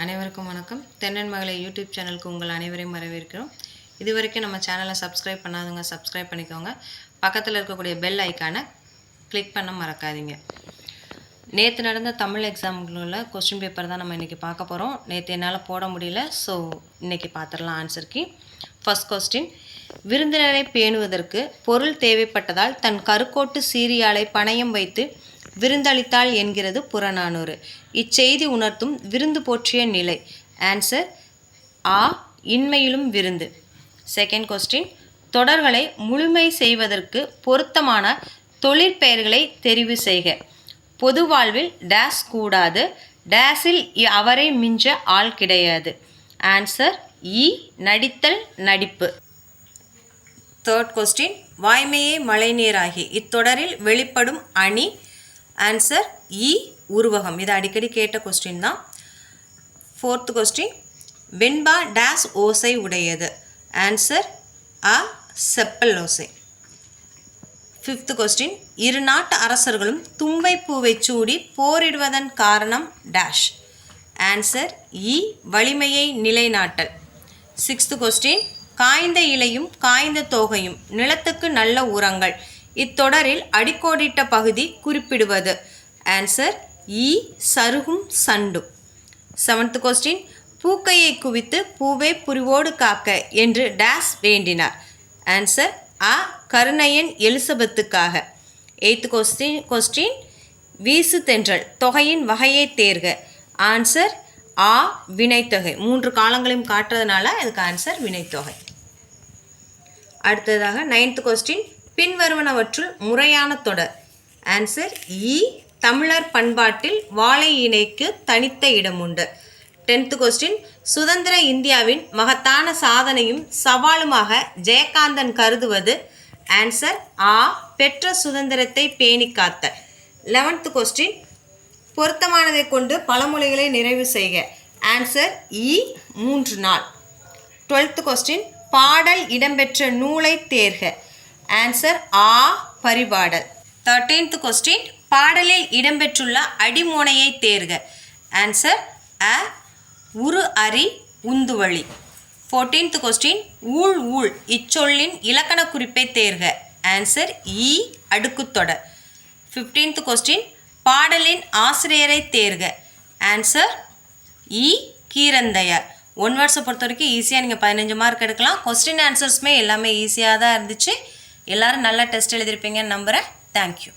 அனைவருக்கும் வணக்கம். தென்னன் மகளை யூடியூப் சேனலுக்கு உங்கள் அனைவரையும் வரவேற்கிறோம். இது வரைக்கும் நம்ம சேனலை சப்ஸ்கிரைப் பண்ணாதவங்க சப்ஸ்கிரைப் பண்ணிக்கோங்க. பக்கத்தில் இருக்கக்கூடிய பெல் ஐக்கானை கிளிக் பண்ண மறக்காதீங்க. நேற்று நடந்த தமிழ் எக்ஸாம்களில் கொஸ்டின் பேப்பர் தான் நம்ம இன்றைக்கி பார்க்க போகிறோம் நேற்று என்னால் போட முடியல ஸோ இன்றைக்கி பார்த்துடலாம் ஆன்சருக்கு ஃபஸ்ட் கொஸ்டின் விருந்தினரை பேணுவதற்கு பொருள் தேவைப்பட்டதால் தன் கருக்கோட்டு சீரியாலை பணயம் வைத்து விருந்தளித்தாள் என்கிறது புறநானூறு. இச்செய்தி உணர்த்தும் விருந்து போற்றிய நிலை. ஆன்சர் ஆ இன்மையிலும் விருந்து. செகண்ட் கொஸ்டின் தொடர்களை முழுமை செய்வதற்கு பொருத்தமான தொழிற்பெயர்களை தெரிவு செய்க. பொது வாழ்வில் டேஸ் கூடாது. டேஸில் அவரை மிஞ்ச ஆள் கிடையாது. ஆன்சர் இ e, நடித்தல் நடிப்பு. தேர்ட் கொஸ்டின் வாய்மையே மழைநீராகி. இத்தொடரில் வெளிப்படும் அணி ஆன்சர் இ e, உருவகம். இது அடிக்கடி கேட்ட கொஸ்டின் தான். ஃபோர்த் கொஸ்டின் வெண்பா டேஸ் ஓசை உடையது. ஆன்சர் அ செப்பல் ஓசை. ஃபிஃப்த் கொஸ்டின் இரு நாட்டு அரசர்களும் தும்பை பூவை சூடி போரிடுவதன் காரணம் டேஷ் ஆன்சர் இ வலிமையை நிலைநாட்டல். சிக்ஸ்த் கொஸ்டின் காய்ந்த இலையும் காய்ந்த தோகையும் நிலத்துக்கு நல்ல உரங்கள். இத்தொடரில் அடிக்கோடிட்ட பகுதி குறிப்பிடுவது. ஆன்சர் இ சருகும் சண்டும் செவன்த் கொஸ்டின் பூக்கையை குவித்து பூவே புரிவோடு காக்க என்று டேஸ் வேண்டினார். ஆன்சர் அ கருணையன் எலிசபெத்துக்காக. எய்த் கொஸ்டின் கொஸ்டின் வீசு தென்றல் தொகையின் வகையை தேர்க. ஆன்சர் ஆ வினைத்தொகை. மூன்று காலங்களையும் காட்டுறதுனால அதுக்கு ஆன்சர் வினைத்தொகை. அடுத்ததாக நைன்த் கொஸ்டின் பின்வருவனவற்றுள் முறையான தொடர். ஆன்சர் இ e. தமிழர் பண்பாட்டில் வாழை இணைக்கு தனித்த இடம் உண்டு. டென்த் கொஸ்டின் சுதந்திர இந்தியாவின் மகத்தான சாதனையும் சவாலுமாக ஜெயகாந்தன் கருதுவது. ஆன்சர் ஆ பெற்ற சுதந்திரத்தை பேணி காத்த. லெவன்த் கொஸ்டின் பொருத்தமானதை கொண்டு பழமொழிகளை நிறைவு செய்க. ஆன்சர் இ e. மூன்று நாள். டுவெல்த் கொஸ்டின் பாடல் இடம்பெற்ற நூலை தேர்க. ஆன்சர் ஆ பரிபாடல். தேர்டீன்த் கொஸ்டின் பாடலில் இடம்பெற்றுள்ள அடிமோனையை தேர்க. ஆன்சர் அ உரு அரி உந்துவழி ஃபோர்டீன்த் கொஸ்டின் ஊழ் ஊழ் இச்சொல்லின் இலக்கண குறிப்பை தேர்க. ஆன்சர் இ e, அடுக்குத்தொடர். ஃபிஃப்டீன்த் கொஸ்டின் பாடலின் ஆசிரியரை தேர்க. ஆன்சர் இ e, கீரந்தையர். ஒன் வேர்ட்ஸை பொறுத்த வரைக்கும் ஈஸியாக நீங்கள் பதினஞ்சு மார்க் எடுக்கலாம். கொஸ்டின் ஆன்சர்ஸுமே எல்லாமே ஈஸியாக தான் இருந்துச்சு. எல்லாரும் நல்லா டெஸ்ட் எழுதியிருப்பீங்கன்னு நம்புகிறேன் தேங்க்யூ